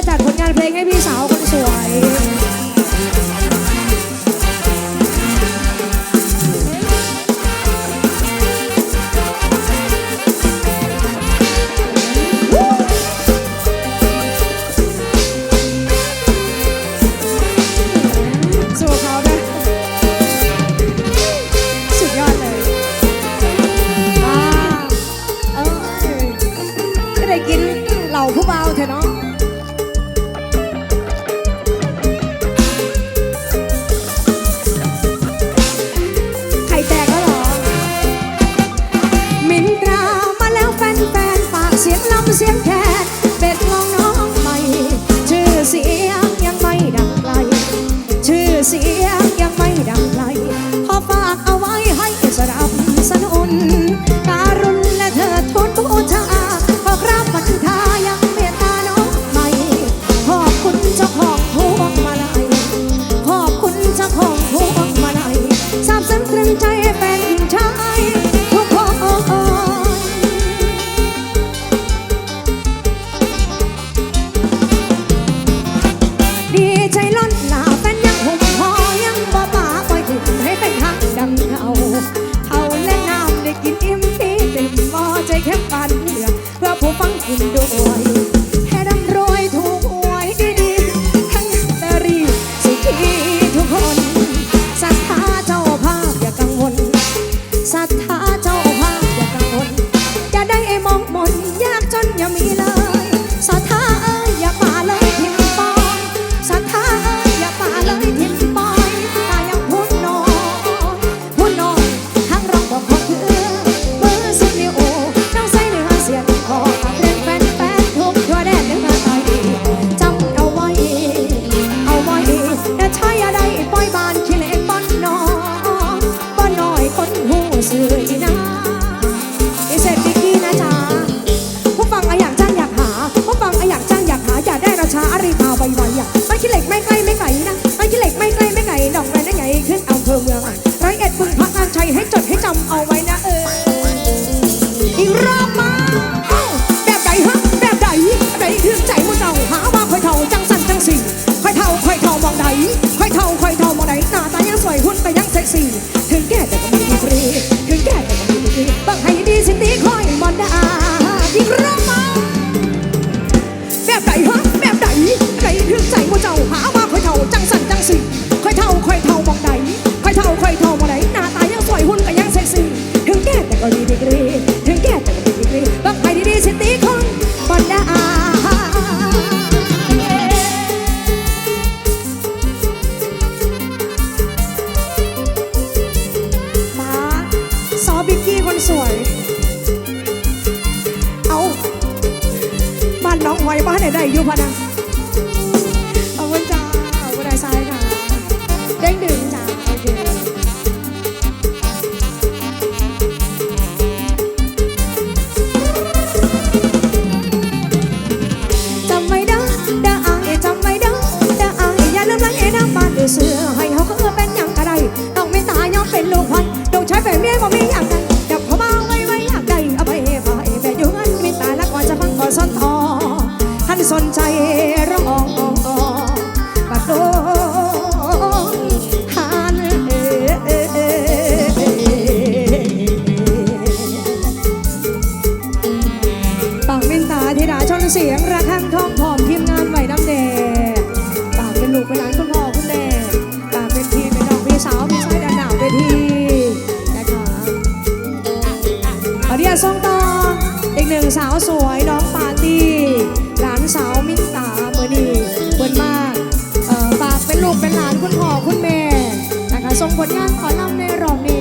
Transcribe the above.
จะจัดผลงานเพลงให้พี่สาวคนสวย เสียงลำเสี ใจล้นหลาแฟนยังหุ่มพอยังบ่ป่าปล่อยถึงให้เป็นทางดังเทาเขาและน้ำได้กินอิ่มที่เต็มพอใจแค่ปันเหลือเพื่อผู้ฟังกินด้วย ซ็กซี่ถึงแก่แต่ก็มีดีกรีถึงแก่แต่ก็มีดีกรีบังให้ดีสิตีคอยมอนดาอีกรอบมาแบบใดฮะแบบใดใดเรื่องใจว่าเจ้าหาว่าค่อยเท่าจังสันจังสี่ค่อยเท่าค่อยเท่ามองใดค่อยเท่าค่อยเท่ามองไหนหน้าตายังสวยหุ่นก็ยังเซ็กซี่ถึงแก่แต่ก็มีดีกรี น้องหอยบ้านไหนได้อยู่พะนะขอบคุณจ้าขอบคุณนายซ้ายค่ะเด้งดึงจ้าโอเคจำไว้เด้อเด้ออายจำไว้เด้อเด้ออายอย่าลืมรังเอน้ำบ้านเดือเสือให้เขาก็เป็นอย่างกระไดต้องไม่ตายยอมเป็นลูกพันต้องใช้แฟนเมียบ่มีอย่างใด ร้องบาดโดนเอ่ยเอ่ยเอ่ยเอ่ยปากเป็นตาธิดาชนเสียงระฆังทองผอมทีมงานไหวน้ำแดงปากเป็นลูกเป็นหลานคุณพ่อคุณแม่ปากเป็นพี่เป็นน้องพี่สาวพี่ชายดาหนาวเวทีนะคะขอเรียกส่งต่ออีกหนึ่งสาวสวยน้องปา สาวมินตาเมื่อนี้เปิดมากเอ่อฝากเป็นลูกเป็นหลานคุณพ่อคุณแม่นะคะส่งผลงานขอลำในรอบนี้